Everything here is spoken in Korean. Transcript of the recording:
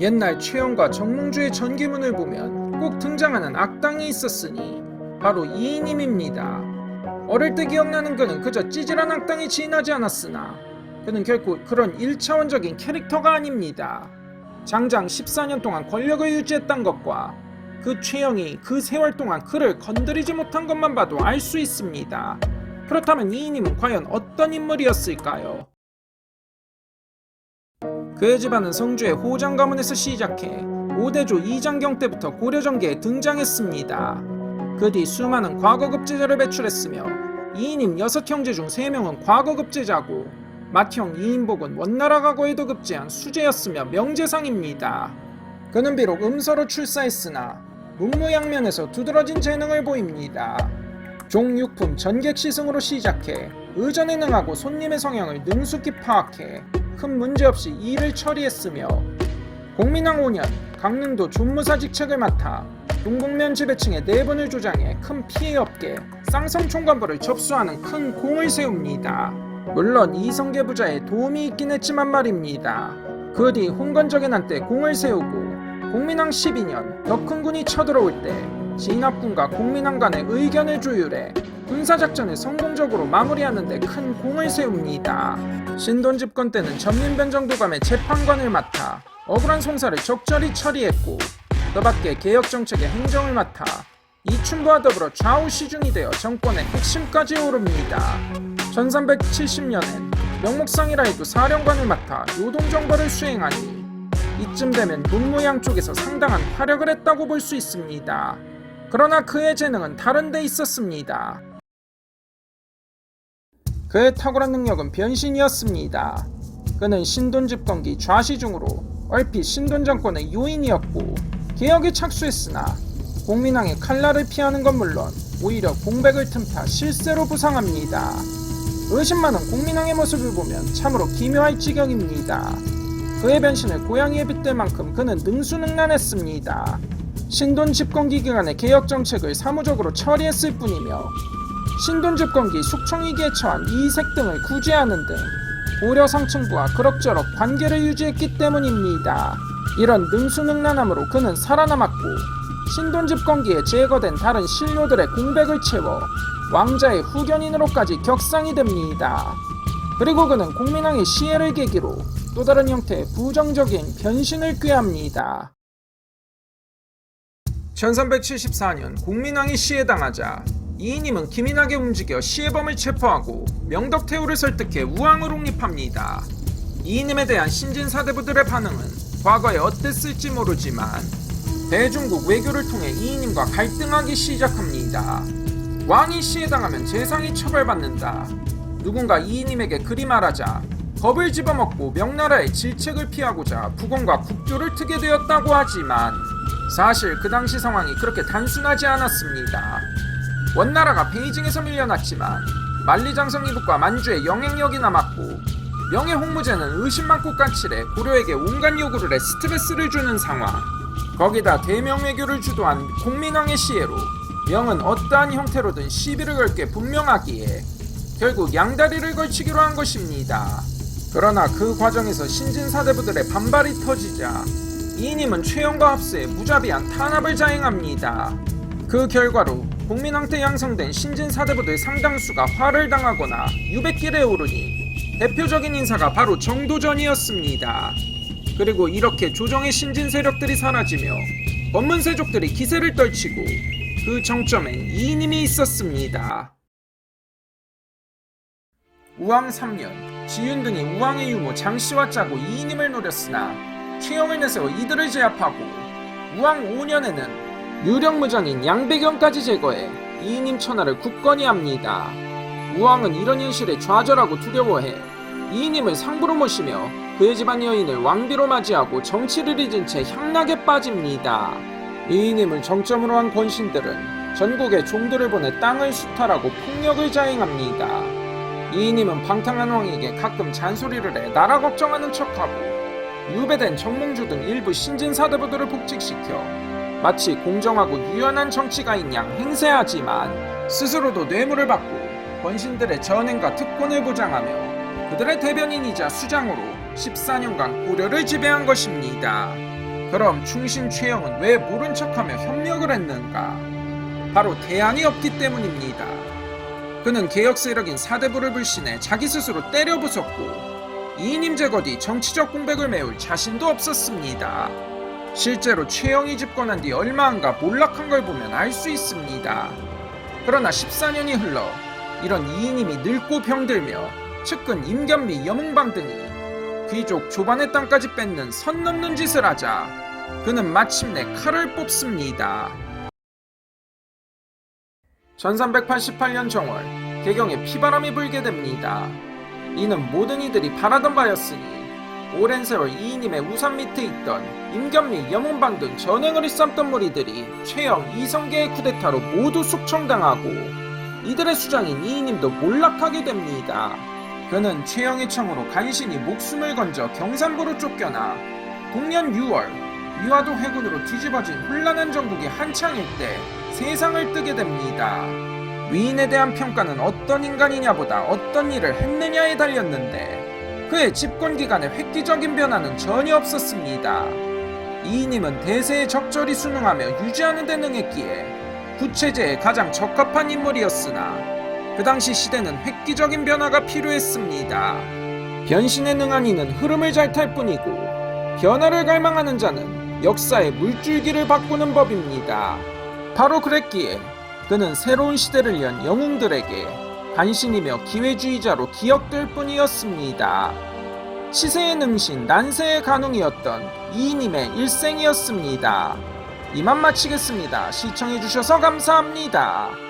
옛날 최영과 정몽주의 전기문을 보면 꼭 등장하는 악당이 있었으니 바로 이인임입니다. 어릴 때 기억나는 그는 그저 찌질한 악당이 지인하지 않았으나 그는 결코 그런 1차원적인 캐릭터가 아닙니다. 장장 14년 동안 권력을 유지했던 것과 그 최영이 그 세월 동안 그를 건드리지 못한 것만 봐도 알 수 있습니다. 그렇다면 이인임은 과연 어떤 인물이었을까요? 그의 집안은 성주의 호장 가문에서 시작해 5대조 이장경 때부터 고려정계에 등장했습니다. 그 뒤 수많은 과거급제자를 배출했으며 이인임 6형제 중 3명은 과거급제자고 맏형 이인복은 원나라 과거에도 급제한 수제였으며 명재상입니다. 그는 비록 음서로 출사했으나 문무양면에서 두드러진 재능을 보입니다. 종육품 전객시승으로 시작해 의전에 능하고 손님의 성향을 능숙히 파악해 큰 문제 없이 일을 처리했으며 공민왕 5년 강릉도 존무사 직책을 맡아 동국면 지배층의 내분을 조장해 큰 피해 없게 쌍성총관부를 접수하는 큰 공을 세웁니다. 물론 이성계 부자의 도움이 있긴 했지만 말입니다. 그 뒤 홍건적인 한때 공을 세우고 공민왕 12년 덕흥군이 쳐들어올 때 진압군과 공민왕 간의 의견을 조율해 군사작전을 성공적으로 마무리하는 데 큰 공을 세웁니다. 신돈 집권 때는 전민변정도감의 재판관을 맡아 억울한 송사를 적절히 처리했고 그 밖에 개혁정책의 행정을 맡아 이춘부와 더불어 좌우 시중이 되어 정권의 핵심까지 오릅니다. 1370년엔 명목상이라 해도 사령관을 맡아 요동정벌을 수행하니 이쯤 되면 문무양 쪽에서 상당한 활약을 했다고 볼 수 있습니다. 그러나 그의 재능은 다른 데 있었습니다. 그의 탁월한 능력은 변신이었습니다. 그는 신돈 집권기 좌시중으로 얼핏 신돈 정권의 요인이었고 개혁에 착수했으나 공민왕의 칼날을 피하는 건 물론 오히려 공백을 틈타 실세로 부상합니다. 의심 많은 공민왕의 모습을 보면 참으로 기묘할 지경입니다. 그의 변신을 고양이에 빗댈 만큼 그는 능수능란했습니다. 신돈 집권기 기간의 개혁 정책을 사무적으로 처리했을 뿐이며 신돈 집권기 숙청위기에 처한 이색 등을 구제하는 등 고려 상층부와 그럭저럭 관계를 유지했기 때문입니다. 이런 능수능란함으로 그는 살아남았고 신돈 집권기에 제거된 다른 신료들의 공백을 채워 왕자의 후견인으로까지 격상이 됩니다. 그리고 그는 공민왕의 시해를 계기로 또 다른 형태의 부정적인 변신을 꾀합니다. 1374년 공민왕이 시해당하자 이인임은 기민하게 움직여 시해범을 체포하고 명덕태후를 설득해 우왕을 옹립합니다. 이인임에 대한 신진 사대부들의 반응은 과거에 어땠을지 모르지만 대중국 외교를 통해 이인임과 갈등하기 시작합니다. 왕이 시해당하면 재상이 처벌받는다. 누군가 이인임에게 그리 말하자 겁을 집어먹고 명나라의 질책을 피하고자 부건과 국교를 트게 되었다고 하지만 사실 그 당시 상황이 그렇게 단순하지 않았습니다. 원나라가 베이징에서 밀려났지만 만리장성 이북과 만주에 영향력이 남았고 명예 홍무제는 의심 많고 까칠해 고려에게 온갖 요구를 해 스트레스를 주는 상황. 거기다 대명 외교를 주도한 공민왕의 시해로 명은 어떠한 형태로든 시비를 걸 게 분명하기에 결국 양다리를 걸치기로 한 것입니다. 그러나 그 과정에서 신진사대부들의 반발이 터지자 이님은 최영과 합세해 무자비한 탄압을 자행합니다. 그 결과로 국민왕태 양성된 신진 사대부들 상당수가 화를 당하거나 유백길에 오르니 대표적인 인사가 바로 정도전이었습니다. 그리고 이렇게 조정의 신진 세력들이 사라지며 법문세족들이 기세를 떨치고 그 정점엔 이인임이 있었습니다. 우왕 3년 지윤 등이 우왕의 유모 장씨와 짜고 이인임을 노렸으나 최영을 내세워 이들을 제압하고 우왕 5년에는 유령 무장인 양배경까지 제거해 이인임 천하를 굳건히 합니다. 우왕은 이런 현실에 좌절하고 두려워해 이인임을 상부로 모시며 그의 집안 여인을 왕비로 맞이하고 정치를 잊은 채 향락에 빠집니다. 이인임을 정점으로 한 권신들은 전국에 종들을 보내 땅을 수탈하고 폭력을 자행합니다. 이인임은 방탕한 왕에게 가끔 잔소리를 해 나라 걱정하는 척하고 유배된 정몽주 등 일부 신진 사대부들을 복직시켜 마치 공정하고 유연한 정치가 인 양 행세하지만 스스로도 뇌물을 받고 권신들의 전행과 특권을 보장하며 그들의 대변인이자 수장으로 14년간 고려를 지배한 것입니다. 그럼 충신 최영은 왜 모른 척하며 협력을 했는가? 바로 대안이 없기 때문입니다. 그는 개혁 세력인 사대부를 불신해 자기 스스로 때려 부쉈고 이인 임 제 거 뒤 정치적 공백을 메울 자신도 없었습니다. 실제로 최영이 집권한 뒤 얼마 안가 몰락한 걸 보면 알 수 있습니다. 그러나 14년이 흘러 이런 이인임이 늙고 병들며 측근 임견미 여몽방 등이 귀족 조반의 땅까지 뺏는 선 넘는 짓을 하자 그는 마침내 칼을 뽑습니다. 1388년 정월 개경에 피바람이 불게 됩니다. 이는 모든 이들이 바라던 바였으니 오랜 세월 이인임의 우산 밑에 있던 임견미, 염원방 등 전횡을 일삼던 무리들이 최영, 이성계의 쿠데타로 모두 숙청당하고 이들의 수장인 이인임도 몰락하게 됩니다. 그는 최영의 청으로 간신히 목숨을 건져 경산부로 쫓겨나 동년 6월 위화도 회군으로 뒤집어진 혼란한 정국이 한창일 때 세상을 뜨게 됩니다. 위인에 대한 평가는 어떤 인간이냐보다 어떤 일을 했느냐에 달렸는데 그의 집권 기간에 획기적인 변화는 전혀 없었습니다. 이인임은 대세에 적절히 순응하며 유지하는 데 능했기에 구체제에 가장 적합한 인물이었으나 그 당시 시대는 획기적인 변화가 필요했습니다. 변신에 능한 이는 흐름을 잘 탈 뿐이고 변화를 갈망하는 자는 역사의 물줄기를 바꾸는 법입니다. 바로 그랬기에 그는 새로운 시대를 연 영웅들에게 간신이며 기회주의자로 기억될 뿐이었습니다. 시세의 능신, 난세의 간웅이었던 이인임의 일생이었습니다. 이만 마치겠습니다. 시청해주셔서 감사합니다.